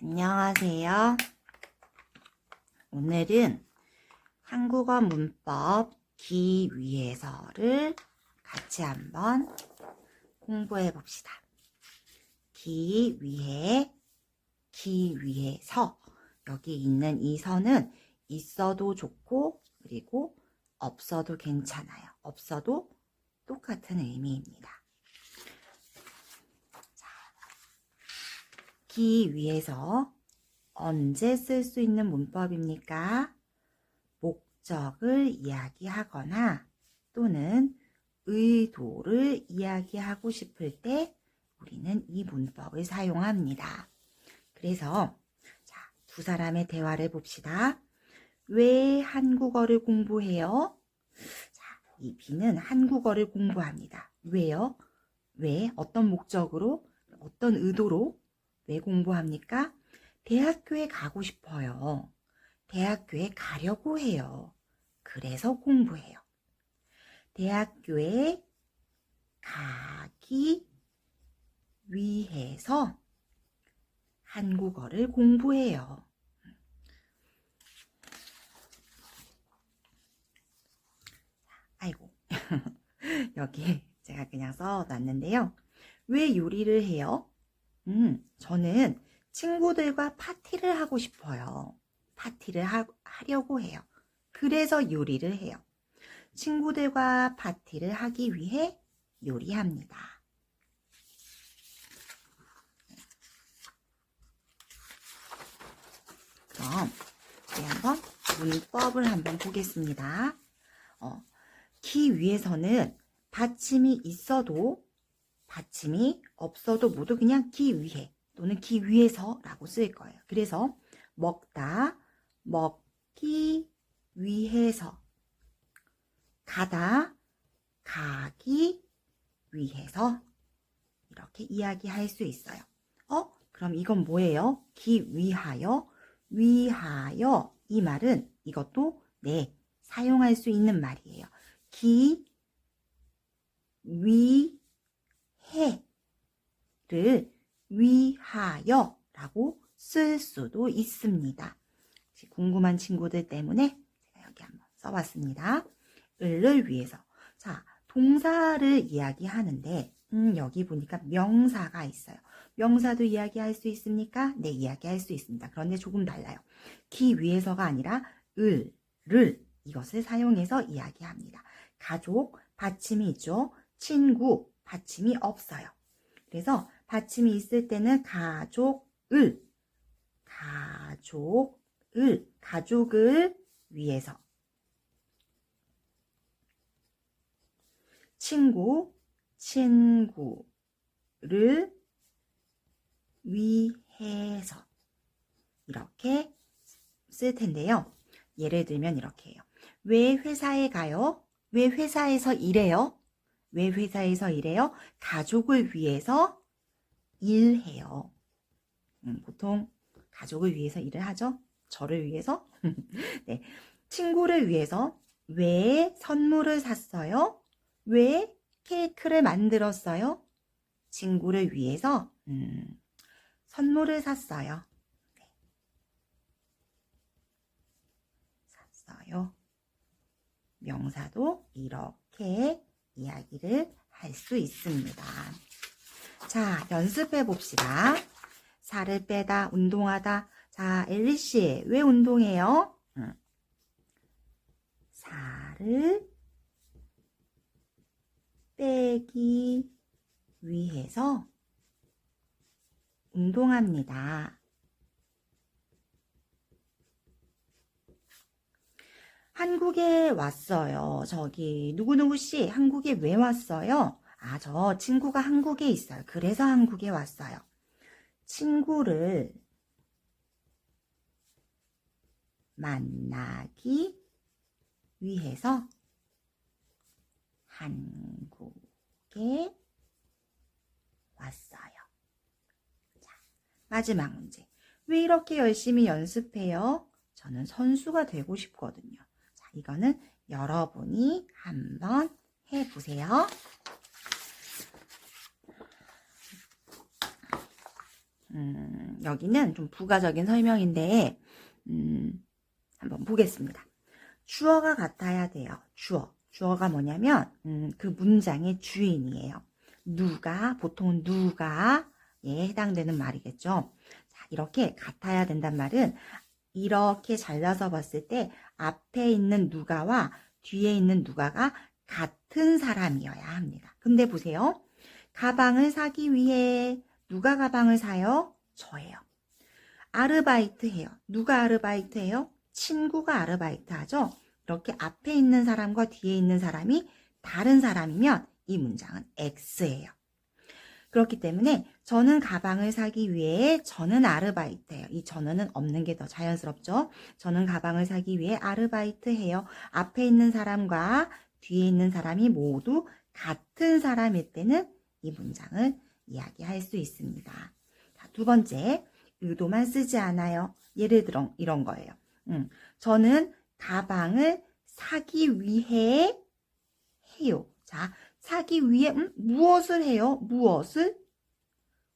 안녕하세요. 오늘은 한국어 문법 기 위에서를 같이 한번 공부해 봅시다. 기 위에, 기 위에서 여기 있는 이 선은 있어도 좋고 그리고 없어도 괜찮아요. 없어도 똑같은 의미입니다. 기 위에서 언제 쓸 수 있는 문법입니까? 목적을 이야기하거나 또는 의도를 이야기하고 싶을 때 우리는 이 문법을 사용합니다. 그래서 자, 두 사람의 대화를 봅시다. 왜 한국어를 공부해요? 자, 이 B는 한국어를 공부합니다. 왜요? 왜? 어떤 목적으로? 어떤 의도로? 왜 공부합니까? 대학교에 가고 싶어요. 대학교에 가려고 해요. 그래서 공부해요. 대학교에 가기 위해서 한국어를 공부해요. 아이고. 여기 제가 그냥 써 놨는데요. 왜 요리를 해요? 음, 저는 친구들과 파티를 하고 싶어요. 파티를 하, 하려고 해요. 그래서 요리를 해요. 친구들과 파티를 하기 위해 요리합니다. 그럼 우리 한번 문법을 한번 보겠습니다. 어, 기 위에서는 받침이 있어도 받침이 없어도 모두 그냥 기 위에 또는 기 위에서라고 쓸 거예요. 그래서 먹다, 먹기 위해서 가다, 가기 위해서 이렇게 이야기할 수 있어요. 어? 그럼 이건 뭐예요? 기 위하여, 위하여 이 말은 이것도 네 사용할 수 있는 말이에요. 기 위, 해를 위하여 라고 쓸 수도 있습니다. 궁금한 친구들 때문에 제가 여기 한번 써봤습니다. 을을 위해서. 자, 동사를 이야기하는데, 음, 여기 보니까 명사가 있어요. 명사도 이야기할 수 있습니까? 네, 이야기할 수 있습니다. 그런데 조금 달라요. 기 위해서가 아니라 을, 를 이것을 사용해서 이야기합니다. 가족, 받침이 있죠. 친구, 받침이 없어요. 그래서 받침이 있을 때는 가족을, 가족을, 가족을 위해서. 친구, 친구를 위해서. 이렇게 쓸 텐데요. 예를 들면 이렇게 해요. 왜 회사에 가요? 왜 회사에서 일해요? 왜 회사에서 일해요? 가족을 위해서 일해요. 음, 보통 가족을 위해서 일을 하죠? 저를 위해서? 네. 친구를 위해서 왜 선물을 샀어요? 왜 케이크를 만들었어요? 친구를 위해서 음, 선물을 샀어요. 네. 샀어요. 명사도 이렇게 이야기를 할 수 있습니다. 자, 연습해 봅시다. 살을 빼다, 운동하다. 자, 엘리씨, 왜 운동해요? 응. 살을 빼기 위해서 운동합니다. 한국에 왔어요. 저기 누구누구 씨 한국에 왜 왔어요? 아, 저 친구가 한국에 있어요. 그래서 한국에 왔어요. 친구를 만나기 위해서 한국에 왔어요. 자, 마지막 문제. 왜 이렇게 열심히 연습해요? 저는 선수가 되고 싶거든요. 자, 이거는 여러분이 한번 해보세요. 음, 여기는 좀 부가적인 설명인데, 음, 한번 보겠습니다. 주어가 같아야 돼요. 주어. 주어가 뭐냐면, 음, 그 문장의 주인이에요. 누가, 보통 누가에 해당되는 말이겠죠. 자, 이렇게 같아야 된단 말은, 이렇게 잘라서 봤을 때, 앞에 있는 누가와 뒤에 있는 누가가 같은 사람이어야 합니다. 근데 보세요. 가방을 사기 위해 누가 가방을 사요? 저예요. 아르바이트 해요. 누가 아르바이트 해요? 친구가 아르바이트 하죠? 이렇게 앞에 있는 사람과 뒤에 있는 사람이 다른 사람이면 이 문장은 X예요. 그렇기 때문에 저는 가방을 사기 위해 저는 아르바이트 해요. 이 저는 없는 게 더 자연스럽죠? 저는 가방을 사기 위해 아르바이트 해요. 앞에 있는 사람과 뒤에 있는 사람이 모두 같은 사람일 때는 이 문장을 이야기할 수 있습니다. 자, 두 번째, 의도만 쓰지 않아요. 예를 들어 이런 거예요. 음, 저는 가방을 사기 위해 해요. 자, 사기 위해 음, 무엇을 해요? 무엇을?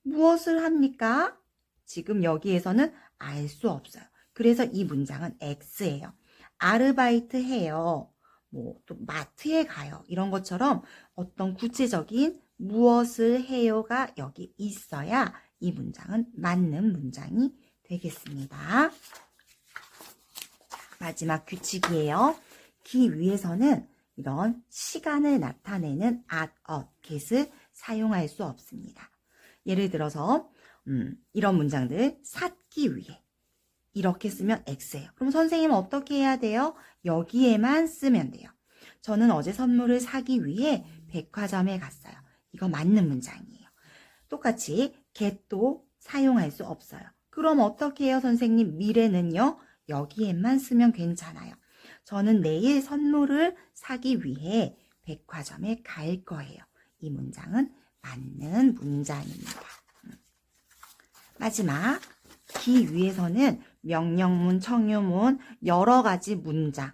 무엇을 합니까? 지금 여기에서는 알 수 없어요. 그래서 이 문장은 X예요. 아르바이트 해요. 뭐 또 마트에 가요. 이런 것처럼 어떤 구체적인 무엇을 해요가 여기 있어야 이 문장은 맞는 문장이 되겠습니다. 마지막 규칙이에요. 기 위에서는 이런 시간을 나타내는 at, get을 사용할 수 없습니다. 예를 들어서 음, 이런 문장들 샀기 위해 이렇게 쓰면 X예요. 그럼 선생님은 어떻게 해야 돼요? 여기에만 쓰면 돼요. 저는 어제 선물을 사기 위해 백화점에 갔어요. 이거 맞는 문장이에요. 똑같이 get도 사용할 수 없어요. 그럼 어떻게 해요, 선생님? 미래는요? 여기에만 쓰면 괜찮아요. 저는 내일 선물을 사기 위해 백화점에 갈 거예요. 이 문장은 맞는 문장입니다. 음. 마지막 기 위에서는 명령문, 청유문 여러 가지 문장